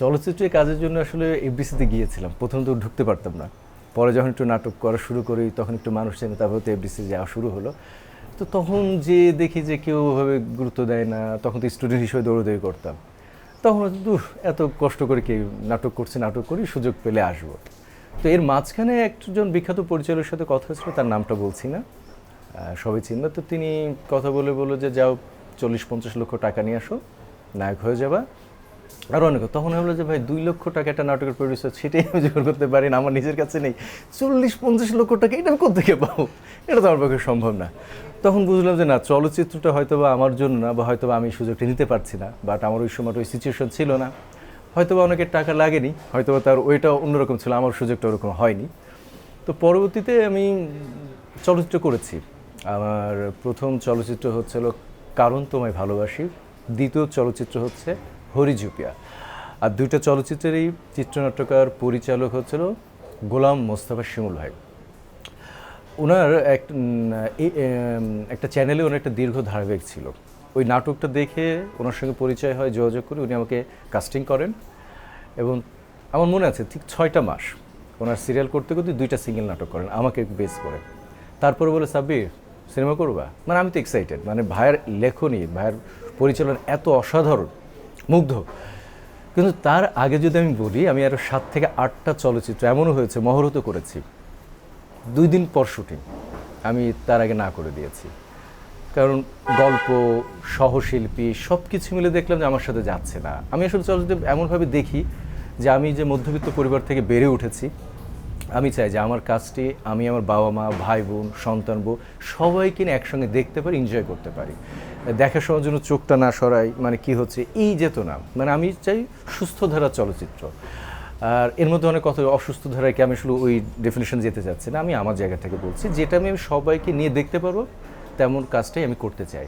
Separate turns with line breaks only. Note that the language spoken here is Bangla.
চলচ্চিত্রে কাজের জন্য আসলে এফডিসিতে গিয়েছিলাম। প্রথম তো ঢুকতে পারতাম না। পরে যখন একটু নাটক করা শুরু করি, তখন একটু মানুষ চেনে, তারপর তো এফডিসি যাওয়া শুরু হলো। তো তখন যে দেখি যে কেউ ওভাবে গুরুত্ব দেয় না, তখন তো স্টুডেন্ট হিসেবে দৌড়দৌড়ি করতাম। তখন দুহ এত কষ্ট করে কি নাটক করছে, নাটক করি, সুযোগ পেলে আসব। তো এর মাঝখানে একজন বিখ্যাত পরিচালকের সাথে কথা হয়েছিল, তার নামটা বলছি না। সবাই চিনবে। তো তিনি কথা বলে বলল যে, যাও চল্লিশ পঞ্চাশ লক্ষ টাকা নিয়ে আসো, নায়ক হয়ে যাবা। আরও অনেক। তখন হলো যে, ভাই, দুই লক্ষ টাকা একটা নাটকের প্রডিউসার সেটাই আমি জোগাড় করতে পারি না, আমার নিজের কাছে নেই। চল্লিশ, পঞ্চাশ লক্ষ টাকা, এটা আমি কোথেকে পাবো? এটা তো আমার পক্ষে সম্ভব না। তখন বুঝলাম যে, না, চলচ্চিত্রটা হয়তো বা আমার জন্য না, বা হয়তো বা আমি সুযোগটা নিতে পারছি না বাট আমার ওই সময় ওই সিচুয়েশন ছিল না। হয়তো বা অনেকের টাকা লাগেনি হয়তো বা তার ওইটা অন্যরকম ছিল, আমার সুযোগটা ওরকম হয়নি। তো পরবর্তীতে আমি চলচ্চিত্র করেছি। আমার প্রথম চলচ্চিত্র হচ্ছিল কারণ তোমায় ভালোবাসি, দ্বিতীয় চলচ্চিত্র হচ্ছে হরিজুপিয়া। আর দুইটা চলচ্চিত্রেরই চিত্রনাট্যকার পরিচালক হচ্ছিল গোলাম মোস্তফা শিমুল ভাই। ওনার এক একটা চ্যানেলে ওনার একটা দীর্ঘ ধারাবাহিক ছিল। ওই নাটকটা দেখে ওনার সঙ্গে পরিচয় হয়, যোগাযোগ করে উনি আমাকে কাস্টিং করেন এবং আমার মনে আছে ঠিক ছয়টা মাস ওনার সিরিয়াল করতে করতে দুইটা সিঙ্গেল নাটক করেন, আমাকে বেস করে। তারপরে বলে, সাব্বির সিনেমা করবা? মানে আমি তো এক্সাইটেড মানে ভাইয়ের লেখনী, ভাইয়ের পরিচালনা এত অসাধারণ। মুগ্ধ। কিন্তু তার আগে যদি আমি বলি, আমি আরও সাত থেকে আটটা চলচ্চিত্র এমনও হয়েছে, মহরত করেছি। দুই দিন পর শুটিং, আমি তার আগে না করে দিয়েছি। কারণ গল্প, সহশিল্পী সব কিছু মিলে দেখলাম যে আমার সাথে যাচ্ছে না। আমি আসলে চলচ্চিত্র এমনভাবে দেখি যে আমি যে মধ্যবিত্ত পরিবার থেকে বেড়ে উঠেছি, আমি চাই যে আমার কাজটি আমি আমার বাবা মা ভাই বোন সন্তান, বউ সবাইকে একসঙ্গে দেখতে পারি এনজয় করতে পারি। দেখার শোনার জন্য চোখটা না সরাই মানে কি হচ্ছে? এই যেত না মানে আমি চাই সুস্থ ধারা চলচ্চিত্র। আর এর মধ্যে অনেক কথা অসুস্থ ধারায় কি আমি আসলে ওই ডেফিনেশন যেতে চাচ্ছি না। আমি আমার জায়গা থেকে বলছি, যেটা আমি সবাইকে নিয়ে দেখতে পারব, তেমন কাজটাই আমি করতে চাই।